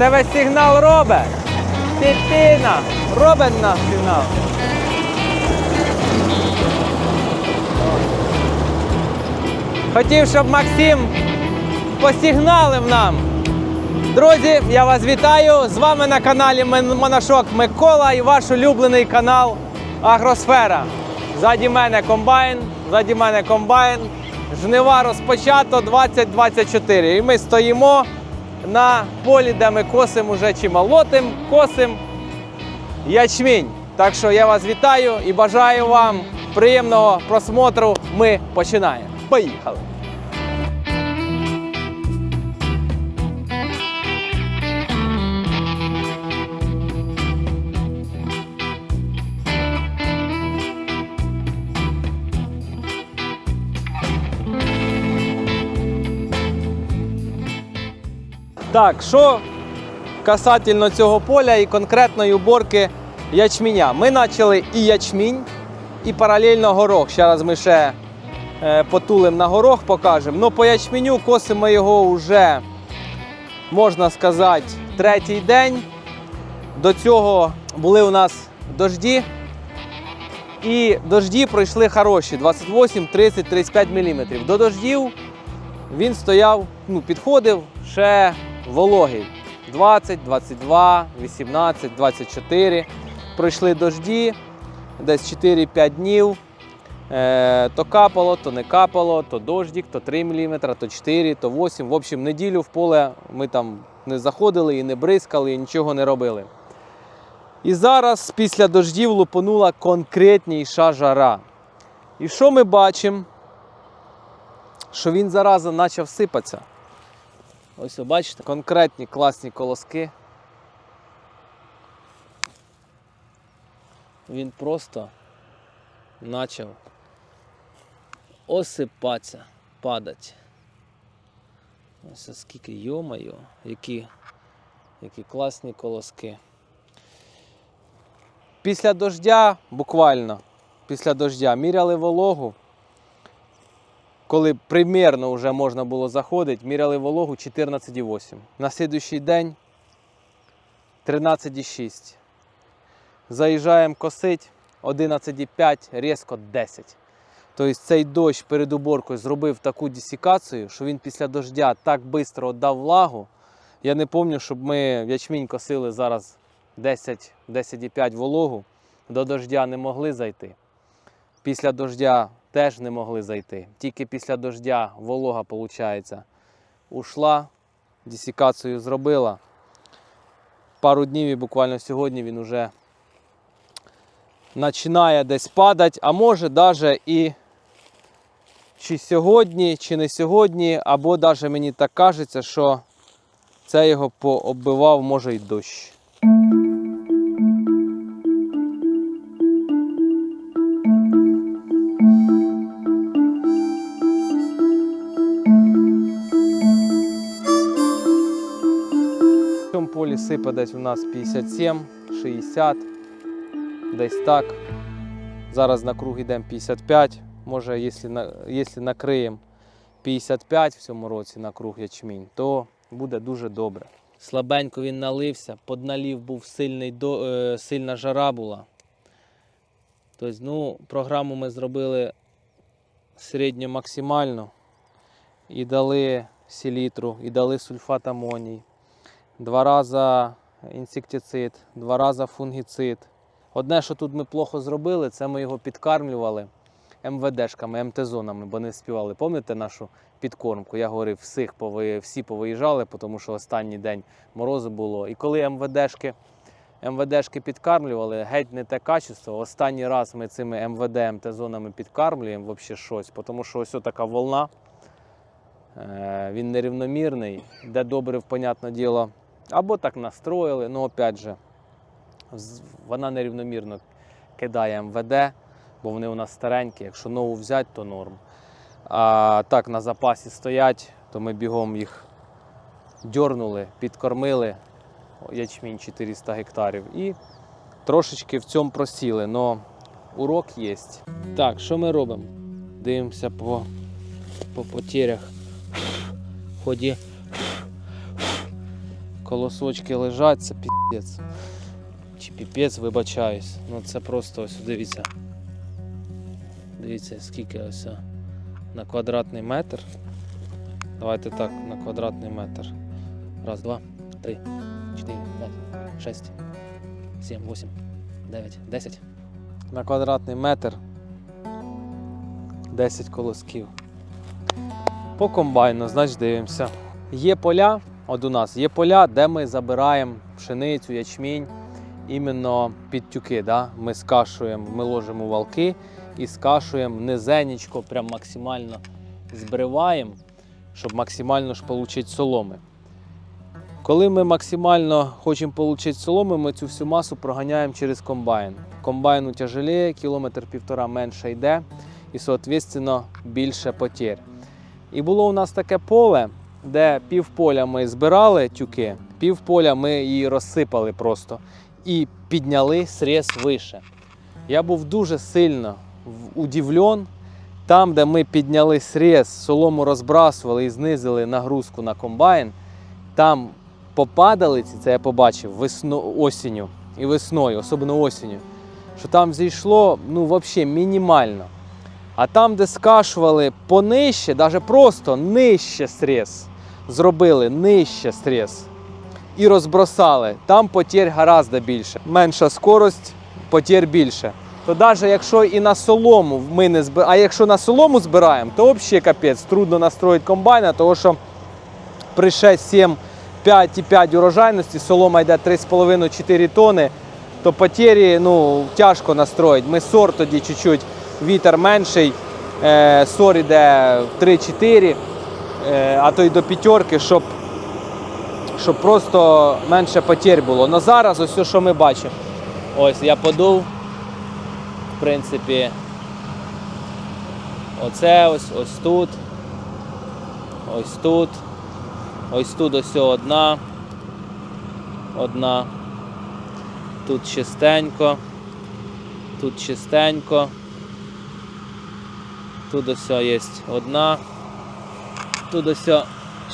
тебе сигнал робить. Дитина, робить наш сигнал. Хотів, щоб Максим посигналив нам. Друзі, я вас вітаю! З вами на каналі Монашок Микола і ваш улюблений канал Агросфера. Ззаді мене комбайн, ззаді мене комбайн. Жнива розпочато 2024. І ми стоїмо на полі, де ми косимо уже чи молотим, косим ячмінь. Так що я вас вітаю і бажаю вам приємного просмотру. Ми починаємо. Поїхали! Так, що касательно цього поля і конкретної уборки ячменя. Ми почали і ячмінь, і паралельно горох. Зараз ми ще е, потулим на горох покажемо. Ну, по ячменю косимо його вже, можна сказати, третій день. До цього були у нас дожді. І дожді пройшли хороші 28, 30, 35 мм. До дождів він стояв, ну, підходив ще вологий. 20, 22, 18, 24. Пройшли дожді, десь 4-5 днів. Е, то капало, то не капало, то дождик, то 3 мм, то 4, то 8. В общем, неділю в поле ми там не заходили і не бризкали, і нічого не робили. І зараз після дождів лупанула конкретніша жара. І що ми бачимо? Що він зараза почав сипатися. Ось ви бачите, конкретні класні колоски. Він просто почав осипатися, падати. Ось скільки йомайо, які, які класні колоски. Після дождя, буквально, після дождя міряли вологу. Коли примірно вже можна було заходити, міряли вологу 14,8. На слідуючий день 13,6. Заїжджаємо косить 11,5, різко 10. Тобто цей дощ перед уборкою зробив таку десікацію, що він після дождя так швидко віддав влагу. Я не пам'ятаю, щоб ми ячмінь косили зараз 10, 10,5 вологу. До дождя не могли зайти. Після дождя теж не могли зайти. Тільки після дождя волога, виходить, ушла, десікацію зробила. Пару днів і буквально сьогодні він вже починає десь падати, а може навіть і чи сьогодні, чи не сьогодні, або навіть мені так кажеться, що це його пооббивав, може й дощ. Сипе десь у нас 57, 60, десь так. Зараз на круг йдемо 55. Може, якщо, накриємо 55 в цьому році на круг ячмінь, то буде дуже добре. Слабенько він налився, подналів був сильний, е, сильна жара була. Тобто, ну, програму ми зробили середньо максимально. І дали селітру, і дали сульфат амоній два рази інсектицид, два рази фунгіцид. Одне, що тут ми плохо зробили, це ми його підкармлювали МВДшками, МТ-зонами, бо не співали. Пам'ятаєте нашу підкормку? Я говорив, всіх пови... всі повиїжджали, тому що останній день морозу було. І коли МВДшки, МВДшки підкармлювали, геть не те качество. Останній раз ми цими МВД, МТ-зонами підкармлюємо взагалі щось, тому що ось така волна. Е, Він нерівномірний, де добрив, понятне діло, або так настроїли, ну опять же, вона нерівномірно кидає МВД, бо вони у нас старенькі. Якщо нову взяти, то норм. А так на запасі стоять, то ми бігом їх дьорнули, підкормили ячмінь 400 гектарів і трошечки в цьому просіли. Но урок є. Так, що ми робимо? Дивимося по, по потерях в ході Колосочки лежать, це піпець. Чи піпець, вибачаюсь. Ну це просто ось дивіться. Дивіться, скільки ось на квадратний метр. Давайте так, на квадратний метр. Раз, два, три, чотири, п'ять, шесть, сім, вісім, дев'ять, десять. На квадратний метр 10 колосків. По комбайну, значить дивимося. Є поля, от у нас є поля, де ми забираємо пшеницю, ячмінь іменно під тюки. Да? Ми скашуємо, ми ложимо валки і скашуємо низенечко, прям максимально збриваємо, щоб максимально ж отримати соломи. Коли ми максимально хочемо отримати соломи, ми цю всю масу проганяємо через комбайн. Комбайн утяжеліє, кілометр півтора менше йде і, соответственно, більше потерь. І було у нас таке поле, де півполя ми збирали тюки, півполя ми її розсипали просто і підняли срез вище. Я був дуже сильно удивлен. Там, де ми підняли срез, солому розбрасували і знизили нагрузку на комбайн, там попадалиці, це я побачив весно, осінню і весною, особливо осінню, що там зійшло ну, взагалі мінімально. А там, де скашували понижче, навіть просто нижче срез, зробили нижче срез і розбросали, там потерь гораздо більше. Менша скорость, потерь більше. То навіть якщо і на солому ми не збираємо, а якщо на солому збираємо, то взагалі капець, трудно настроїти комбайна, тому що при 6, 7, 5,5 урожайності, солома йде 3,5-4 тони, то потері ну, тяжко настроїти. Ми сор тоді чуть-чуть, вітер менший, е, сор йде в 3-4, е, а то й до п'ятерки, щоб, щоб просто менше потерь було. Но зараз ось все, що ми бачимо. Ось я подув, в принципі, оце ось, ось тут, ось тут. Ось тут ось одна. Одна. Тут чистенько. Тут чистенько. Тут ось є одна. Тут ось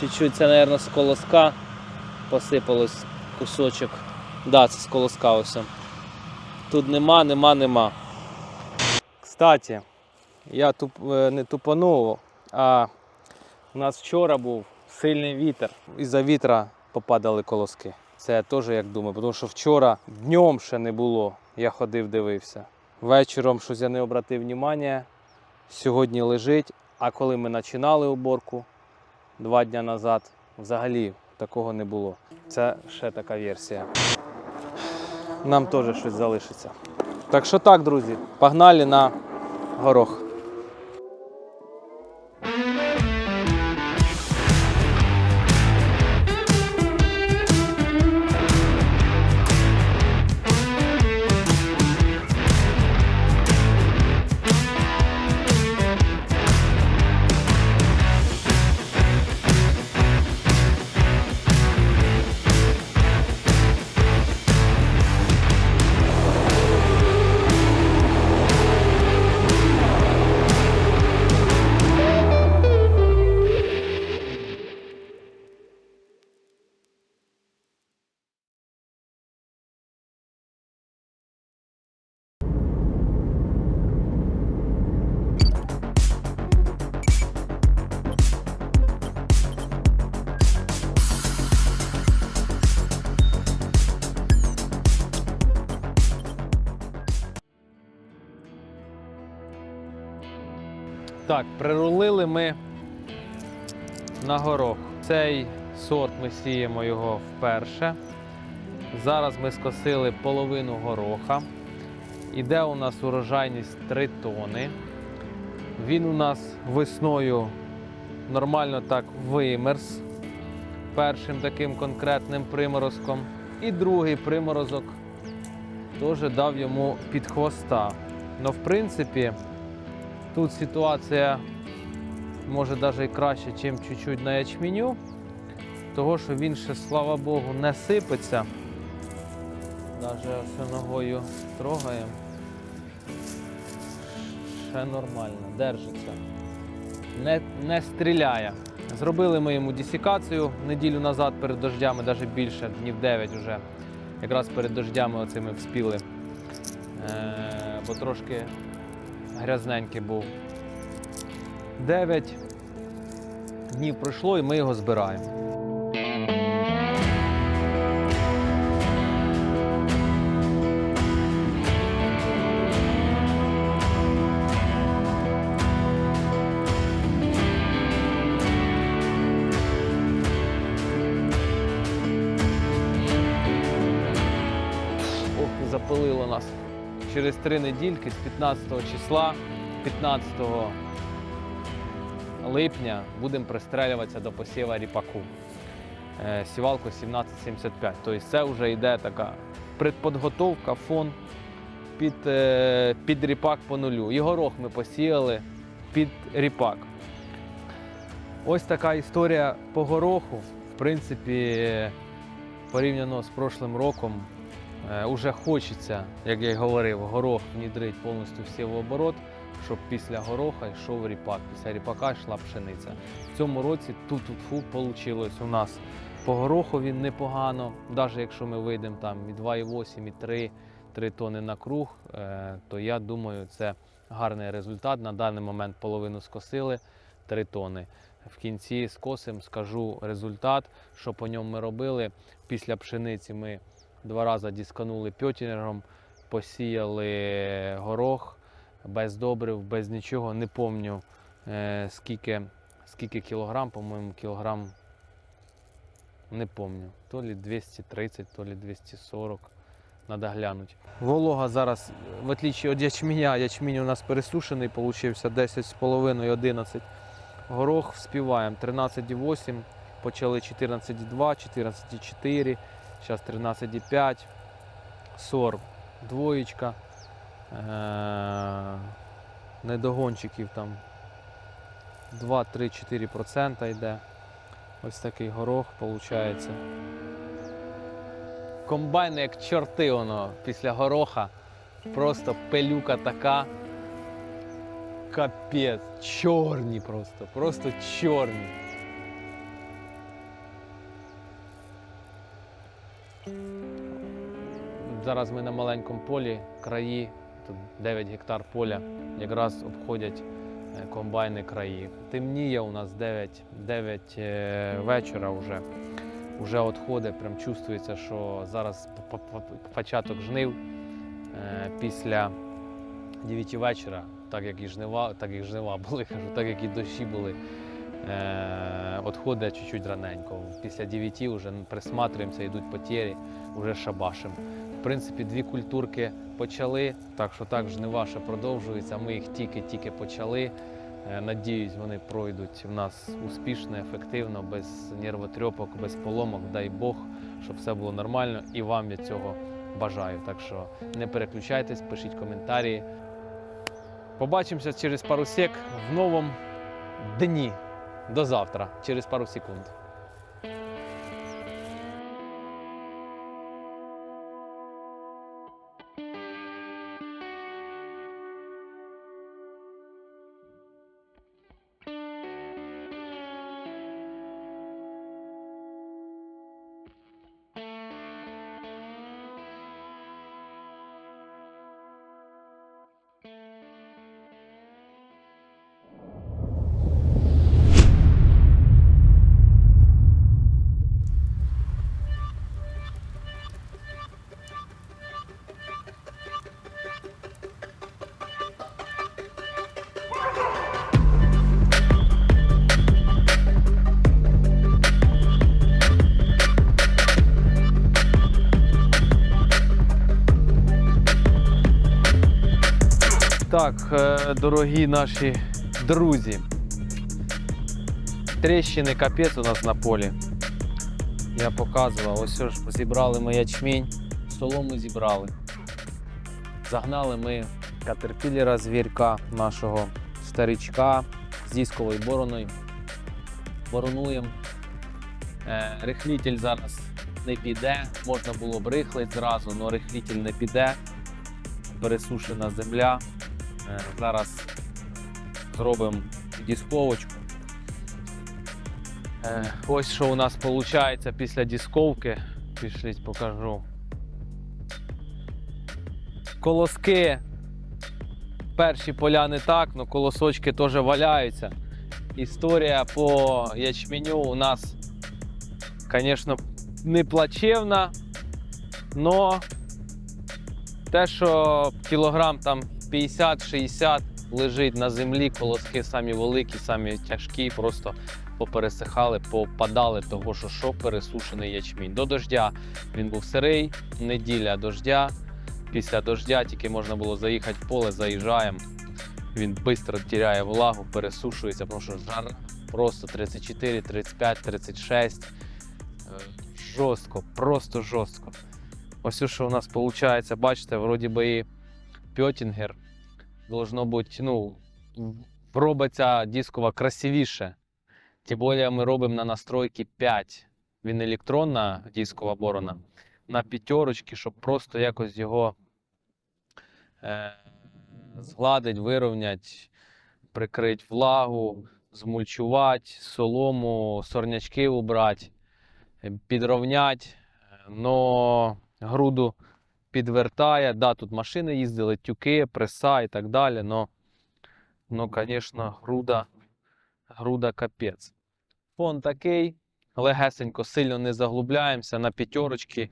чуть-чуть, це, мабуть, з колоска посипалось кусочок. Да, це з колоска ось. Тут нема, нема, нема. Кстати, я туп, е, не тупанув, а у нас вчора був сильний вітер. Із-за вітра попадали колоски. Це я теж як думаю, тому що вчора днем ще не було. Я ходив, дивився. Вечором щось я не обратив уваги. Сьогодні лежить. А коли ми починали уборку два дні назад, взагалі такого не було. Це ще така версія. Нам теж щось залишиться. Так що так, друзі, погнали на горох. Так, прирулили ми на горох. Цей сорт ми сіємо його вперше. Зараз ми скосили половину гороха. Іде у нас урожайність 3 тони. Він у нас весною нормально так вимерз першим таким конкретним приморозком. І другий приморозок теж дав йому під хвоста. Ну, в принципі, Тут ситуація може навіть краще, ніж чуть-чуть на ячменю, того що він ще, слава Богу, не сипеться. Навіть ногою трогаємо. Ще нормально, держиться. Не, не стріляє. Зробили ми йому десікацію неділю назад перед дождями, навіть більше, днів 9 вже. Якраз перед дождями оцими вспіли. Е, бо трошки грязненький був. 9 днів пройшло і ми його збираємо. Ох, і запилило нас. Через три недільки з 15 числа, 15 липня будемо пристрелюватися до посіва ріпаку. Е, Сівалку 1775. Тобто це вже йде така предподготовка, фон під, е, під ріпак по нулю. І горох ми посіяли під ріпак. Ось така історія по гороху. В принципі, порівняно з прошлим роком, уже хочеться, як я й говорив, горох внідрить повністю всі в оборот, щоб після гороха йшов ріпак, після ріпака йшла пшениця. В цьому році тут фу вийшло у нас по горохові непогано, навіть якщо ми вийдемо там і 2,8, і 3, 3 тони на круг, е, то я думаю, це гарний результат. На даний момент половину скосили 3 тони. В кінці скосим, скажу результат, що по ньому ми робили. Після пшениці ми два рази дісканули пьотінером, посіяли горох без добрив, без нічого. Не пам'ятаю е, скільки, скільки кілограм, по-моєму, кілограм не пам'ятаю. То лі 230, то лі 240. Надо глянути. Волога зараз, в отличие від ячменя, ячмінь у нас пересушений, получився 10,5-11. Горох вспіваємо 13,8, почали 14,2, 14,4, зараз 13,5, сор, двоєчка, е- недогончиків там 2-3-4% йде. Ось такий горох виходить. Комбайн як чорти воно після гороха. Просто пилюка така. Капець. Чорні просто. Просто чорні. Зараз ми на маленькому полі, краї, тут 9 гектар поля, якраз обходять е, комбайни краї. Темніє у нас 9, 9 е, вечора вже. Вже відходить, прям чувствується, що зараз початок жнив е, після 9 вечора, так як і жнива, так як жнива були, кажу, так як і дощі були. Е, відходить чуть-чуть раненько. Після 9 вже присматриваємося, йдуть потері, вже шабашим. В принципі, дві культурки почали, так що так жнива ще продовжується. Ми їх тільки-тільки почали. Е, Надіюсь, вони пройдуть в нас успішно, ефективно, без нервотрьопок, без поломок. Дай Бог, щоб все було нормально. І вам я цього бажаю. Так що не переключайтесь, пишіть коментарі. Побачимося через пару сек в новому дні. До завтра, через пару секунд. Так, е, дорогі наші друзі. Тріщини капець у нас на полі. Я показував, ось ж зібрали ми ячмінь, солому зібрали. Загнали ми катерпілера звірка нашого старичка з дисковою бороною. Боронуємо. Е, рихлітель зараз не піде, можна було б рихлить зразу, але рихлітель не піде. Пересушена земля. Е, Зараз зробимо дисковочку. Е, ось що у нас виходить після дисковки. Пішліть, покажу. Колоски. Перші поля не так, але колосочки теж валяються. Історія по ячменю у нас, звісно, не плачевна, але те, що кілограм там 50-60 лежить на землі, колоски самі великі, самі тяжкі, просто попересихали, попадали того, що що пересушений ячмінь. До дождя він був сирий, неділя дождя. Після дождя тільки можна було заїхати в поле, заїжджаємо. Він швидко тіряє влагу, пересушується, тому що жара просто 34, 35, 36. Е, Жорстко, просто жорстко. Ось що у нас виходить, бачите, вроді би і пьотінгер. Должно бути, ну, робиться дискова красивіше. Тим більше ми робимо на настройки 5. Він електронна дискова борона на п'ятерочки, щоб просто якось його е, згладить, вирівняти, прикрити влагу, змульчувати, солому, сорнячки убрати, підровняти, но груду підвертає. Да, тут машини їздили, тюки, преса і так далі, но, но звісно, груда, груда капець. Фон такий, легесенько, сильно не заглубляємося на п'ятерочки.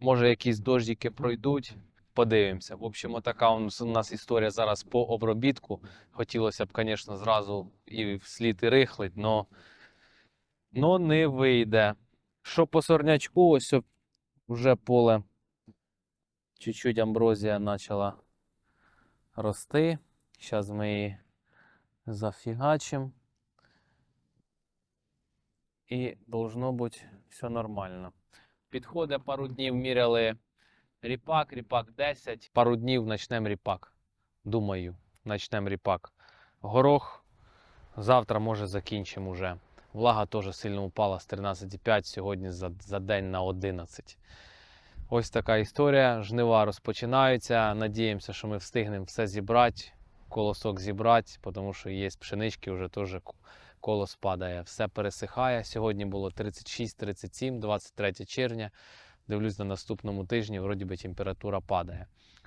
Може, якісь дождики пройдуть, подивимося. В общем, така у нас- історія зараз по обробітку. Хотілося б, звісно, зразу і вслід і рихлить, но, но не вийде. Що по сорнячку, ось вже поле. Чуть-чуть амброзія почала рости. Зараз ми її зафігачимо. І должно бути все нормально. Підходить пару днів, міряли ріпак, ріпак 10. Пару днів почнемо ріпак. Думаю, почнемо ріпак. Горох завтра, може, закінчимо вже. Влага теж сильно упала з 13,5 сьогодні за, за день на 11. Ось така історія. Жнива розпочинаються. Надіємося, що ми встигнемо все зібрати, колосок зібрати, тому що є пшенички, вже теж колос падає. Все пересихає. Сьогодні було 36-37, 23 червня. Дивлюсь на наступному тижні, вроді би температура падає.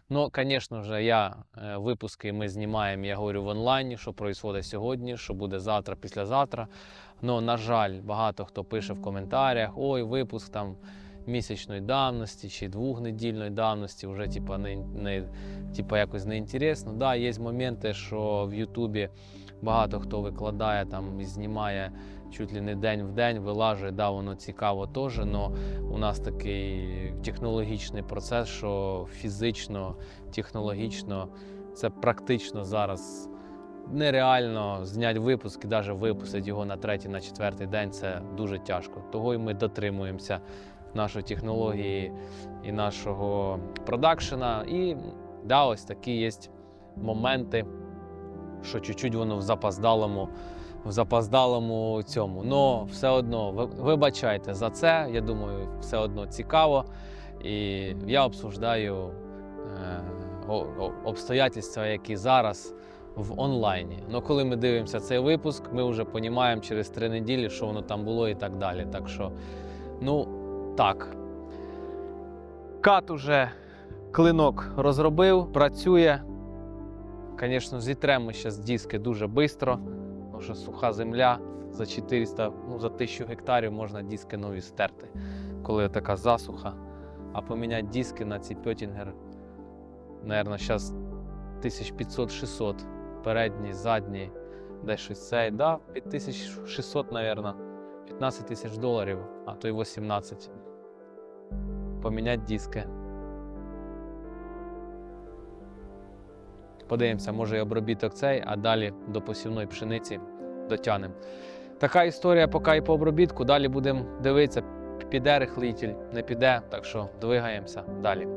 Ну, звісно ж, я е, випуски ми знімаємо, я говорю в онлайні, що відбувається сьогодні, що буде завтра, післязавтра. Ну, на жаль, багато хто пише в коментарях: ой, випуск там місячної давності чи двохнедільної давності, вже типа не, не типа якось неінтересно. Да, є моменти, що в Ютубі багато хто викладає там і знімає чуть ли не день в день, вилажує, да, воно цікаво теж, але у нас такий технологічний процес, що фізично, технологічно це практично зараз нереально зняти випуск і навіть випустити його на третій, на четвертий день це дуже тяжко. Того і ми дотримуємося нашої технології і нашого продакшена. І да, ось такі є моменти, що чуть-чуть воно в запоздалому, в запоздалому цьому. Но все одно вибачайте за це. Я думаю, все одно цікаво. І я обсуждаю е, обстоятельства, які зараз в онлайні. Ну, коли ми дивимося цей випуск, ми вже розуміємо через три неділі, що воно там було і так далі. Так що, ну, так. Кат уже клинок розробив, працює. Звісно, зітремо зараз диски дуже швидко, тому що суха земля за 400, ну за 1000 гектарів можна диски нові стерти, коли така засуха. А поміняти диски на ці пьотінгер, мабуть, зараз 1500-600. Передній, задній, десь щось цей. Да, 5600, мабуть. 15 тисяч доларів, а то й 18. Поміняти диски. Подивимося, може і обробіток цей, а далі до посівної пшениці дотягнемо. Така історія поки і по обробітку. Далі будемо дивитися, піде рихлитель, не піде, так що двигаємося далі.